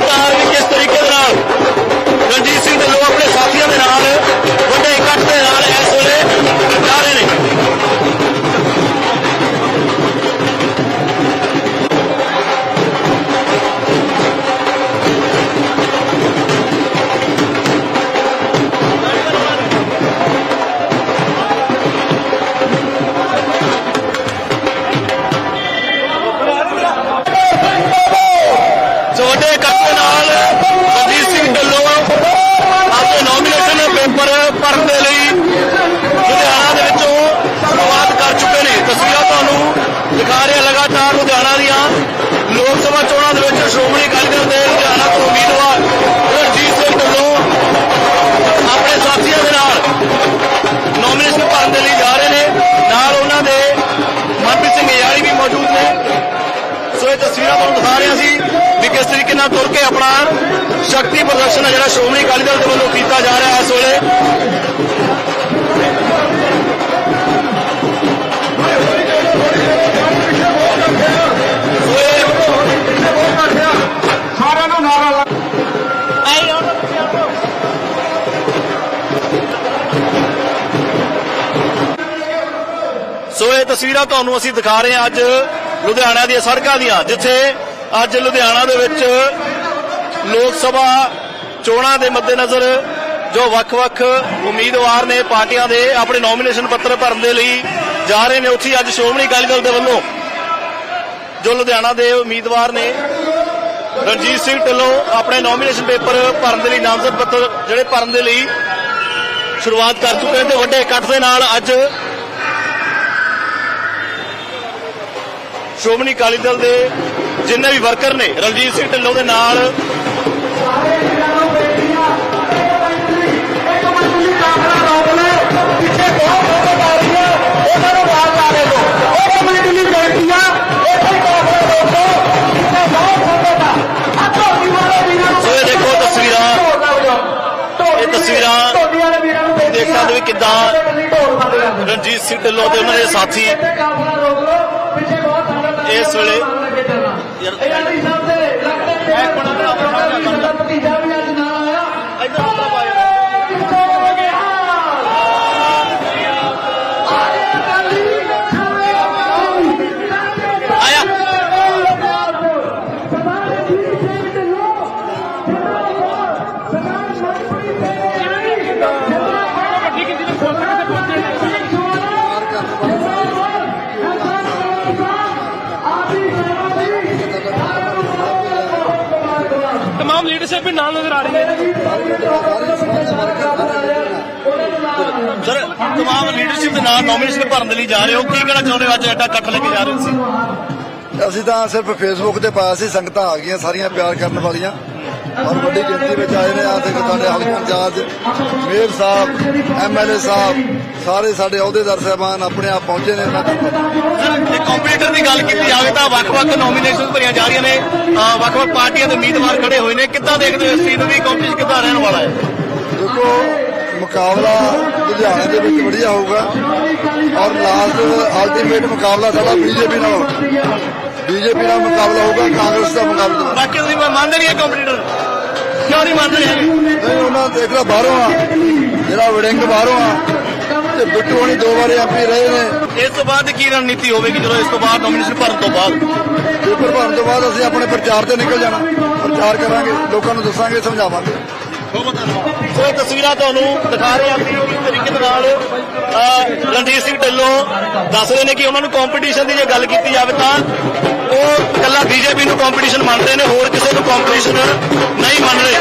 ਲਗਾਤਾਰ ਵੀ ਕਿਸ ਤਰੀਕੇ ਦੇ ਨਾਲ ਰਣਜੀਤ ਸਿੰਘ ਢਿੱਲੋਂ ਆਪਣੇ ਸਾਥੀਆਂ ਦੇ ਨਾਲ ਤੁਹਾਡੇ ਇਕੱਠ ਨਾਲ ਰਣਜੀਤ ਸਿੰਘ ਢਿੱਲੋਂ ਆਪਣੇ ਨੋਮੀਨੇਸ਼ਨ ਪੇਪਰ ਭਰਨ ਦੇ ਲਈ ਲੁਧਿਆਣਾ ਦੇ ਵਿੱਚੋਂ ਸ਼ੁਰੂਆਤ ਕਰ ਚੁੱਕੇ ਨੇ। ਤਸਵੀਰਾਂ ਤੁਹਾਨੂੰ ਦਿਖਾ ਰਹੇ ਲਗਾਤਾਰ ਲੁਧਿਆਣਾ ਦੀਆਂ। ਲੋਕ ਸਭਾ ਚੋਣਾਂ ਦੇ ਵਿੱਚ ਸ਼੍ਰੋਮਣੀ ਅਕਾਲੀ ਦਲ ਦੇ ਲੁਧਿਆਣਾ ਤੋਂ ਉਮੀਦਵਾਰ ਰਣਜੀਤ ਸਿੰਘ ਢਿੱਲੋਂ ਆਪਣੇ ਸਾਥੀਆਂ ਦੇ ਨਾਲ ਨੋਮੀਨੇਸ਼ਨ ਭਰਨ ਦੇ ਲਈ ਜਾ ਰਹੇ ਨੇ। ਨਾਲ ਉਹਨਾਂ ਦੇ ਮਨਪ੍ਰੀਤ ਸਿੰਘ ਯਾਰੀ ਵੀ ਮੌਜੂਦ ਨੇ। ਸੋ ਇਹ ਤਸਵੀਰਾਂ ਤੁਹਾਨੂੰ ਦਿਖਾ ਰਹੇ ਸੀ ਵੀ ਕਿਸ ਤਰੀਕੇ ਨਾਲ ਤੁਰ ਕੇ ਆਪਣਾ ਸ਼ਕਤੀ ਪ੍ਰਦਰਸ਼ਨ ਹੈ ਜਿਹੜਾ ਸ਼੍ਰੋਮਣੀ ਅਕਾਲੀ ਦਲ ਦੇ ਵੱਲੋਂ ਕੀਤਾ ਜਾ ਰਿਹਾ ਹੈ ਇਸ ਵੇਲੇ। ਸੋ ਇਹ ਸਾਰਿਆਂ ਨੂੰ ਨਾਰਾ ਲਾ ਸੋ ਇਹ ਤਸਵੀਰਾਂ ਤੁਹਾਨੂੰ ਅਸੀਂ ਦਿਖਾ ਰਹੇ ਹਾਂ ਅੱਜ ਲੁਧਿਆਣਾ ਦੀਆਂ ਸੜਕਾਂ ਦੀਆਂ, ਜਿੱਥੇ ਅੱਜ ਲੁਧਿਆਣਾ ਦੇ ਵਿੱਚ ਲੋਕ ਸਭਾ ਚੋਣਾਂ ਦੇ ਮੱਦੇਨਜ਼ਰ ਜੋ ਵੱਖ-ਵੱਖ ਉਮੀਦਵਾਰ ਨੇ ਪਾਰਟੀਆਂ ਦੇ ਆਪਣੇ ਨੋਮੀਨੇਸ਼ਨ ਪੱਤਰ ਭਰਨ ਦੇ ਲਈ ਜਾ ਰਹੇ ਨੇ, ਉੱਥੇ ਅੱਜ ਸ਼੍ਰੋਮਣੀ ਅਕਾਲੀ ਦਲ ਦੇ ਵੱਲੋਂ ਜੋ ਲੁਧਿਆਣਾ ਦੇ ਉਮੀਦਵਾਰ ਨੇ ਰਣਜੀਤ ਸਿੰਘ ਢਿੱਲੋਂ ਆਪਣੇ ਨੋਮੀਨੇਸ਼ਨ ਪੇਪਰ ਭਰਨ ਦੇ ਲਈ, ਨਾਮਜ਼ਦ ਪੱਤਰ ਜਿਹੜੇ ਭਰਨ ਦੇ ਲਈ ਸ਼ੁਰੂਆਤ ਕਰ ਚੁੱਕੇ ਨੇ ਤੇ ਵੱਡੇ ਇਕੱਠ ਦੇ ਨਾਲ ਅੱਜ ਸ਼੍ਰੋਮਣੀ ਅਕਾਲੀ ਦਲ ਦੇ ਜਿੰਨੇ ਵੀ ਵਰਕਰ ਨੇ ਰਣਜੀਤ ਸਿੰਘ ਢਿੱਲੋਂ ਦੇ ਨਾਲ ਦੇਖੋ ਤਸਵੀਰਾਂ, ਇਹ ਤਸਵੀਰਾਂ ਢੋਲੀਆਂ ਦੇਖ ਸਕਦੇ ਹੋ ਕਿੱਦਾਂ ਰਣਜੀਤ ਸਿੰਘ ਢਿੱਲੋਂ ਤੇ ਉਹਨਾਂ ਦੇ ਸਾਥੀ ਇਸ ਵੇਲੇ ਯਾਰ ਐਡੀ ਸਾਹਿਬ ਦੇ ਲੱਗਦਾ ਕਿ ਇੱਕ ਮਿੰਟ ਦਾ ਭਤੀਜਾ ਵੀ ਅੱਜ ਨਾਲ ਆਇਆ ਇੱਧਰ ਉੱਧਰ ਪਾਇਓ। ਕਿੱਥੇ ਹੋ ਗਿਆ ਆਏ ਅਕਾਲੀ ਖੜੇ ਹੋ ਆਇਆ ਸਰਦਾਰ ਜੀ ਸਿੰਘ ਢਿੱਲੋਂ ਸਰਦਾਰ ਮਨਪ੍ਰੀਤ ਸਿੰਘ ਸਰਦਾਰ ਵੱਡੀ ਕਿਸੇ ਨੇ ਖੋਲਣਾ ਤੇ ਪਹੁੰਚੇ तमाम लीडरशिप भी नाल नजर आ रही है ਸਰ ਤਮਾਮ ਲੀਡਰਸ਼ਿਪ ਦੇ ਨਾਲ ਨੋਮੀਨੇਸ਼ਨ ਭਰਨ ਦੇ ਲਈ ਜਾ ਰਹੇ ਹੋ ਕੀ ਕਹਿਣਾ ਚਾਹੁੰਦੇ ਹੋ ਅੱਜ ਐਡਾ ਇਕੱਠ ਲੈ ਕੇ ਜਾ ਰਹੇ ਹੋ ਤੁਸੀਂ ਅਸੀਂ ਤਾਂ ਸਿਰਫ ਫੇਸਬੁੱਕ ਤੇ ਪਾਇਆ ਸੀ ਸੰਗਤਾਂ ਆ ਗਈਆਂ ਸਾਰੀਆਂ ਪਿਆਰ ਕਰਨ ਵਾਲੀਆਂ ਔਰ ਵੱਡੀ ਗਿਣਤੀ ਵਿੱਚ ਆਏ ਨੇ ਆ ਤੇ ਸਾਡੇ ਹਲਕਾ ਇੰਚਾਰਜ ਮੇਅਰ ਸਾਹਿਬ ਐਮਐਲਏ ਸਾਹਿਬ ਸਾਰੇ ਸਾਡੇ ਅਹੁਦੇਦਾਰ ਸਾਹਿਬਾਨ ਆਪਣੇ ਆਪ ਪਹੁੰਚੇ ਨੇ ਇਹ ਕੰਪਿਊਟਰ ਦੀ ਗੱਲ ਕੀਤੀ ਜਾਵੇ ਤਾਂ ਵੱਖ-ਵੱਖ ਨੋਮੀਨੇਸ਼ਨ ਭਰੀਆਂ ਜਾ ਰਹੀਆਂ ਨੇ। ਵੱਖ-ਵੱਖ ਪਾਰਟੀਆਂ ਦੇ ਉਮੀਦਵਾਰ ਖੜੇ ਹੋਏ ਨੇ। ਕਿੱਦਾਂ ਦੇਖਦੇ ਹੋ ਇਸ ਚੀਜ਼ ਨੂੰ ਵੀ ਕੰਪੀਟੀਸ਼ਨ ਕਿੱਦਾਂ ਰਹਿਣ ਵਾਲਾ ਹੈ? ਦੇਖੋ ਮੁਕਾਬਲਾ ਲੁਧਿਆਣੇ ਦੇ ਵਿੱਚ ਵਧੀਆ ਹੋਊਗਾ। ਔਰ ਲਾਸਟ ਅਲਟੀਮੇਟ ਮੁਕਾਬਲਾ ਸਾਡਾ ਬੀਜੇਪੀ ਨਾਲ ਬੀਜੇਪੀ ਨਾਲ ਮੁਕਾਬਲਾ ਹੋਊਗਾ ਕਾਂਗਰਸ ਦਾ ਮੁਕਾਬਲਾ। ਬਾਕੀ ਤੁਸੀਂ ਮੰਨਦੇ ਨਹੀਂ ਇਹ ਕੰਪਿਊਟਰ ਕਿਉਂ ਨਹੀਂ ਮੰਨਦੇ ਹੈਗੇ ਨਹੀਂ ਉਹਨਾਂ ਦੇਖ ਲਾ ਬਾਹਰੋਂ ਆ। ਜਿਹੜਾ ਵੜਿੰਗ ਬਾਹਰੋਂ ਆ ਤੇ ਬਿੱਟੂ ਹੋਣੀ ਦੋ ਵਾਰ ਐਮਪੀ ਰਹੇ ਨੇ। ਇਸ ਤੋਂ ਬਾਅਦ ਕੀ ਰਣਨੀਤੀ ਹੋਵੇਗੀ ਜਦੋਂ ਇਸ ਤੋਂ ਬਾਅਦ ਨੋਮੀਨੇਸ਼ਨ ਭਰਨ ਤੋਂ ਬਾਅਦ? ਪੇਪਰ ਭਰਨ ਤੋਂ ਬਾਅਦ ਅਸੀਂ ਆਪਣੇ ਪ੍ਰਚਾਰ ਤੇ ਨਿਕਲ ਜਾਣਾ। ਪ੍ਰਚਾਰ ਕਰਾਂਗੇ ਲੋਕਾਂ ਨੂੰ ਦੱਸਾਂਗੇ ਸਮਝਾਵਾਂਗੇ। ਸੋ ਇਹ ਤਸਵੀਰਾਂ ਤੁਹਾਨੂੰ ਦਿਖਾ ਰਹੇ ਹਾਂ ਅਸੀਂ ਕਿਸ ਤਰੀਕੇ ਦੇ ਨਾਲ ਰਣਜੀਤ ਸਿੰਘ ਢਿੱਲੋਂ ਦੱਸ ਰਹੇ ਨੇ ਕਿ ਉਹਨਾਂ ਨੂੰ ਕੰਪੀਟੀਸ਼ਨ ਦੀ ਜੇ ਗੱਲ ਕੀਤੀ ਜਾਵੇ ਤਾਂ ਉਹ ਇਕੱਲਾ ਬੀਜੇਪੀ ਨੂੰ ਕੰਪੀਟੀਸ਼ਨ ਮੰਨਦੇ ਨੇ, ਹੋਰ ਕਿਸੇ ਨੂੰ ਕੰਪੀਟੀਸ਼ਨ ਨਹੀਂ ਮੰਨ ਰਹੇ।